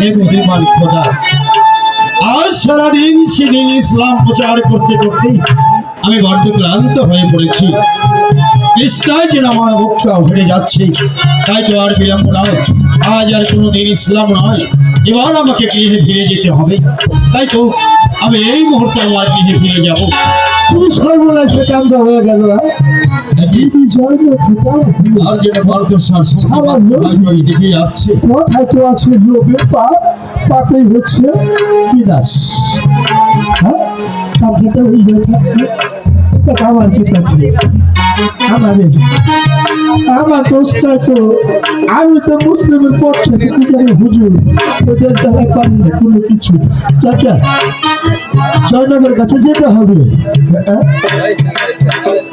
হে মেহেরবান খোদা ইসলাম হয়ে আমার বুকটা ভরে যাচ্ছে, তাই তো আর বিলম্ব নয়। ইসলাম নয়। এবার আমাকে গৃহে ফিরে যেতে হবে। তাই তো আমি এই মুহূর্তে আমার গৃহে ফিরে যাব। তুমি সর্বনাশে হয়ে গেল জয় আর যেটা ভারত সার দিকে যাচ্ছে কোথায় তো আছে লোভের পাপ পাপেই হচ্ছে বিনাশ। হ্যাঁ? তারপরে ওই আমার কি আছে আমারে আমার দোষটা তো আমি তো মুসলিমের পক্ষে আমি হুজুর। ওদের জানা পারি না কোনো কিছু। চাচা জয়নবের কাছে যেতে হবে।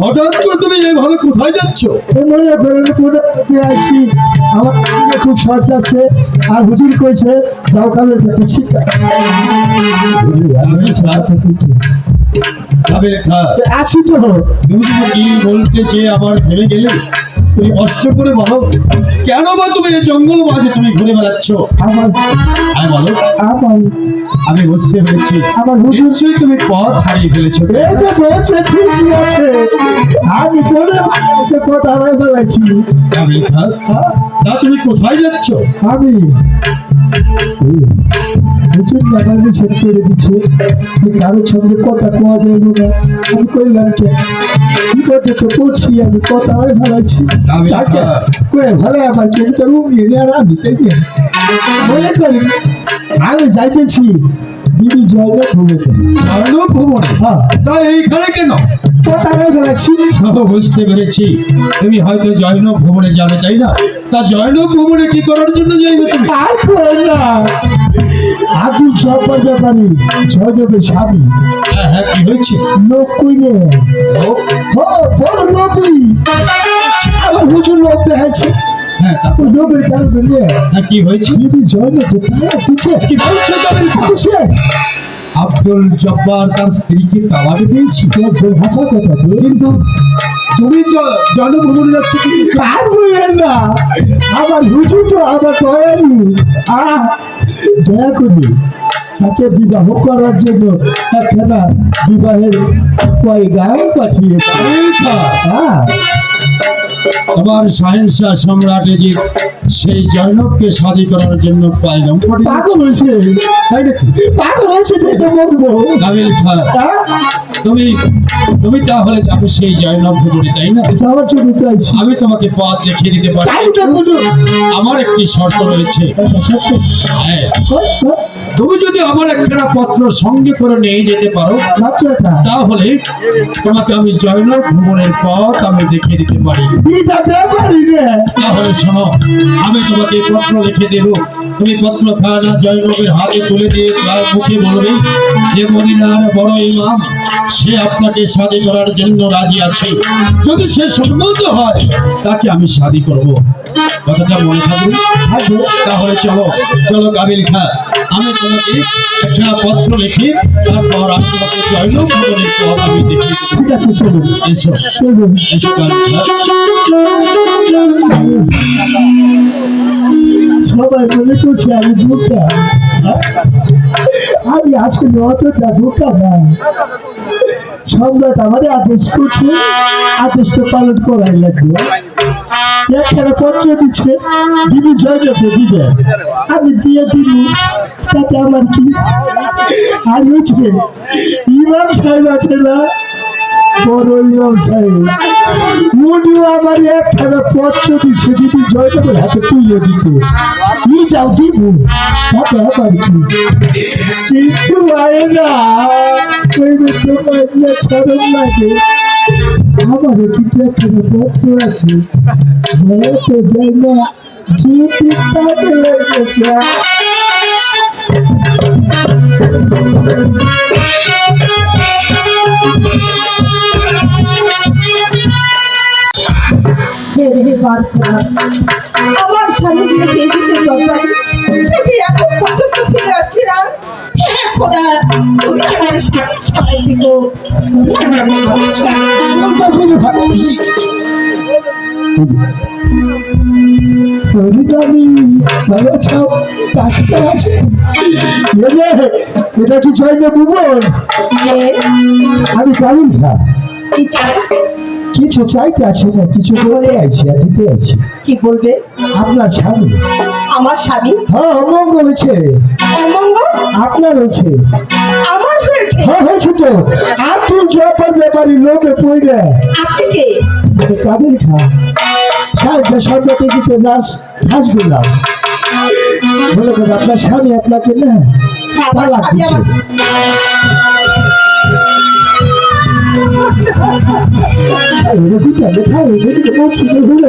হঠাৎ করে তুমি কোথায় যাচ্ছ? মনে করেন আছি। আমার খুব যাচ্ছে আর হুজুর কইছে যাও কালের কাছে শিক্ষা আছি তো। তুমি কি বলতে চেয়ে আবার ফেলে গেলে? তুমি করে বলো কেন বা তুমি এই জঙ্গল মাঝে তুমি ঘুরে বেড়াচ্ছ? বলো। আমি বুঝতে পেরেছি। আমার নিশ্চয়ই তুমি পথ হারিয়ে ফেলেছো। ঠিকই আছে। আমি হ্যাঁ? তুমি কোথায় যাচ্ছ? আমি হুজুর করে দিচ্ছে কারোর সঙ্গে কথা কোয়া যাইব না। আমি কইলাম কে বিপদে তো পড়ছি আমি যাকে কয়ে ভালো আমার তো রুম আর আমি তাই মনে করি আমি যাইতেছি বিবি অর্ণব ভ্রমণে হ্যাঁ। তা এইখানে কেন? ও, বুঝতে পেরেছি। তুমি হয়তো জয়নব ভ্রমণে যাবে তাই না? তা জয়নব ভ্রমণে কি করার জন্য যাইবে তুমি? সবার ব্যাপারে স্বামী। হ্যাঁ হ্যাঁ কি হয়েছে? লোক কইলে ও, বড় নবী আমার হুজুর লোক দেখাচ্ছে হ্যাঁ তা- কি হয়েছে? আব্দুল জব্বার তার স্ত্রীকে তালাকে দিয়েছি। ভাষা কথা কিন্তু তুমি ভ্রমণে যাচ্ছ কি আর বললেন না। আমার হুজুর তো আমার দয়ালু। আহ দয়া করি তাকে বিবাহ করার জন্য একখানা বিবাহের পয়গাম পাঠিয়ে আমার খা, হ্যাঁ। সম্রাট সেই জয়নবকে শাদী করার জন্য পাইলাম পাগল হয়েছে। পাগল হয়েছে দেখে মরবো কাবিল খা। হ্যাঁ? তুমি তুমি তাহলে যাবে সেই জয়নব ভ্রমণে তাই না? যাওয়ার জন্য চাইছি। আমি তোমাকে পথ দেখিয়ে দিতে পারি আমার একটি শর্ত রয়েছে। হ্যাঁ। তুমি যদি আমার একটা পত্র সঙ্গে করে নিয়ে যেতে পারো তাহলে তোমাকে আমি জয়নব ভ্রমণের পথ আমি দেখিয়ে দিতে পারি। তাহলে শোনো আমি তোমাকে পত্র লিখে দেব। তুমি পত্র খানা জয়নবের হাতে তুলে দিয়ে তার মুখে বলবে যে মদিনার বড় ইমাম, সে আপনাকে শাদি করার জন্য রাজি আছে। যদি সে সম্মত হয়, তাকে আমি শাদি করব। কথাটা মনে থাকবে? থাকবে। তাহলে চলো চলো কাবিল খা। আমি তোমাকে একটা পত্র লিখি, তারপর আমি তোমাকে জয়নব আমি দেব। ঠিক আছে চলুন এসো। চলুন এসো খা। সবাই মনে করছে আমি বোকা। আমি আজকে অতটা বোকা না সম্রাট আমাদের আদেশ করছে, আদেশটা পালন করাই লাগবে। একখানা পত্র দিচ্ছে দিবি জয়গাতে দিবে। আমি দিয়ে দিব, তাতে আমার কি? আর হচ্ছে ইমাম সাহেব আছে না? বড় ইমাম সাহেব। উনিও আমার একখানা পত্র দিচ্ছে দিদি জয়দেবের হাতে তুলে যাও দিব তাতে আমার কি কিন্তু আয় না ওই লাগে আমারও কিন্তু একখানা পত্র যায় না যেতে রে আমার স্বামী দরকার সে যে এখন পর্যন্ত ফিরে আসছে না? খোদা তুমি আমার স্বামী সবাই দিও তুমি ভালো ছাও কাজটা আছে। এটা কি চাই না বুবন আমি কামিল খা কিছু চাইতে আছে না কিছু বলে আছি আর দিতে আছি কি বলবে? আপনার স্বামী? আমার স্বামী? হ্যাঁ অমঙ্গল হয়েছে অমঙ্গল আপনার হয়েছে। আমার হয়েছে? হ্যাঁ হয়েছে তো। আব্দুল জব্বার ব্যাপারী লোকে পড়ে আপনি কে? কাবিল খা সাহেবকে সন্ধ্যাতে দিতে নাচ ঘাস গেলাম বলে আপনার স্বামী আপনাকে না হ্যাঁ, আমার তালাক স্বামী দিচ্ছে আমাকে ওরা কি জানে খাও ওদেরকে বলছি যে ভুলে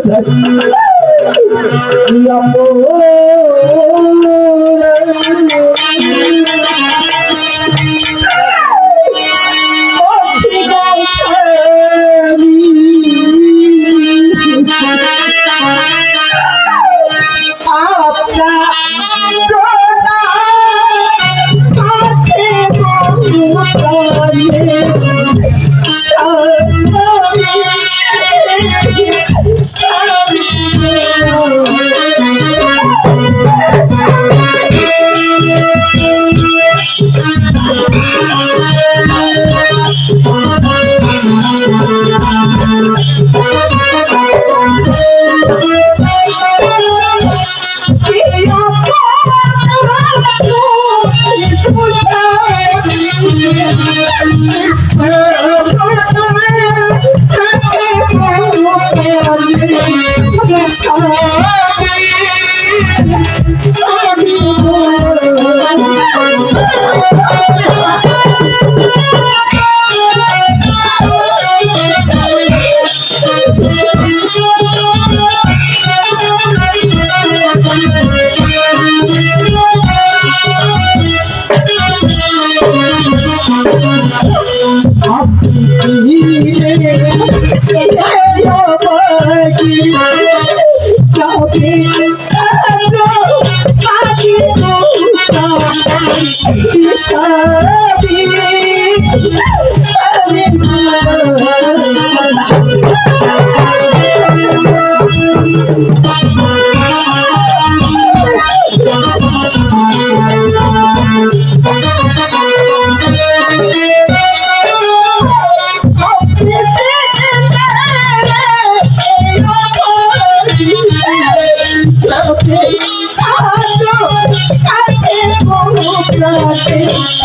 যায়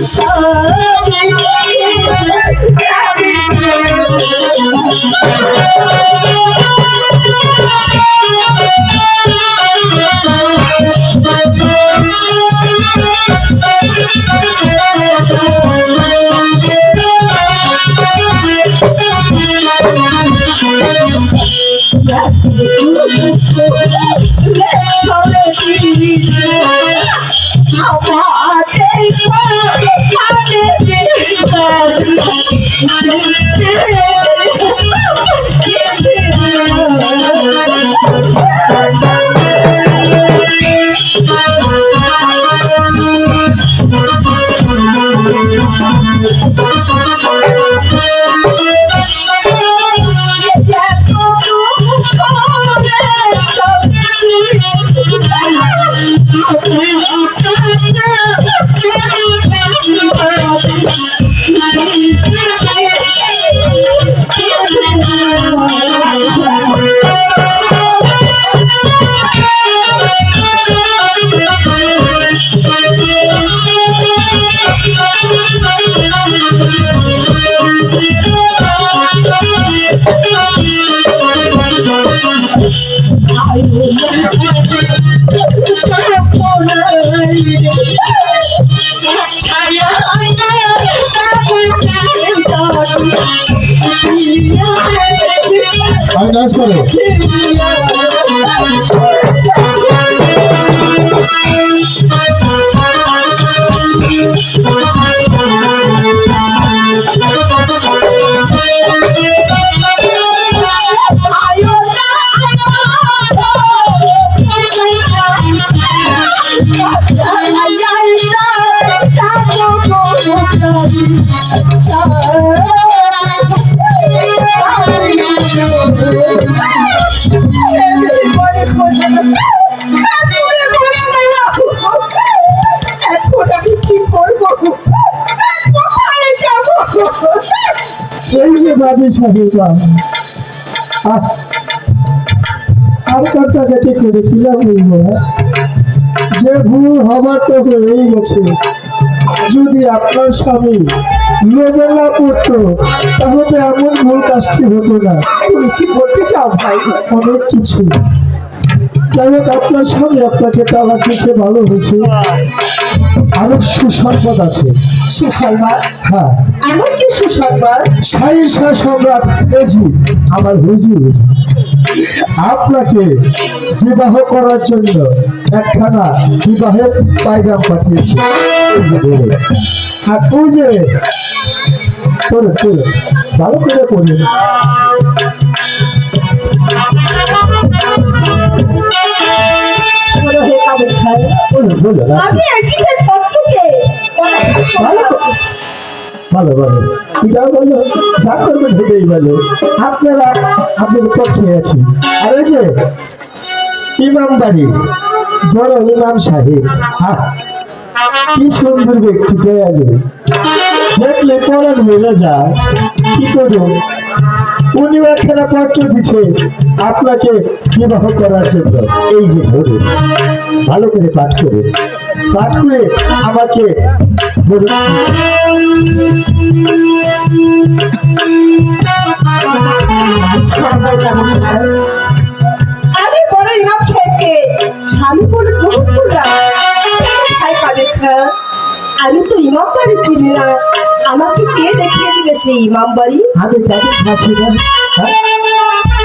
How I don't wanna care. আমি নাচ করে। বাবি সাহেবা আহ, আপনার টাকা ঠিক করে কি লাভ? যে ভুল হবার তো হয়েই গেছে। যদি আপনার স্বামী লোভে না পড়তো তাহলে তো এমন ভুল কাজটি হতো না। তুমি কি বলতে চাও ভাই? অনেক কিছু। যাই হোক আপনার স্বামী আপনাকে তালাক দিচ্ছে ভালো হয়েছে। আরও সুসংবাদ আছে। সুসংবাদ? হ্যাঁ। এমন কি সুসংবাদ? সাইসা সম্রাট এজি আমার হুজুর আপনাকে বিবাহ করার জন্য একখানা বিবাহের পাইগাম পাঠিয়েছে। আর যে পড়ে পড়ে ভালো করে পড়ে। আমি ভালো ভালো ভালো। এটাও বলল যা করবে ভেবেই বলো আপনারা আপনার পক্ষে আছি। আর ওই যে ইমাম বাড়ি ইমাম সাহেব। আহ, কি সুন্দর ব্যক্তি দয়ালু দেখলে পড়ান মিলে যায় কি করুন? উনিও একখানা পত্র দিচ্ছে আপনাকে বিবাহ করার জন্য। এই যে ধরুন ভালো করে পাঠ করে পাঠ করে আমাকে আমি বড় ইমাম সাহেবকে স্বামী বলে গ্রহণ করলাম। আমি তো ইমাম বাড়ি চিনি না। আমাকে কে দেখিয়ে দিবে সেই ইমাম বাড়ি আমি তাদের হ্যাঁ?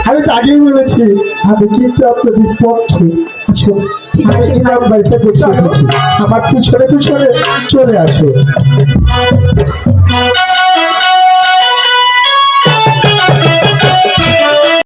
আমি তো আগেই বলেছি আমি কিন্তু আপনাদের পক্ষে। আছো আমি বাড়িতে বসে আমার পিছনে পিছনে চলে আসো।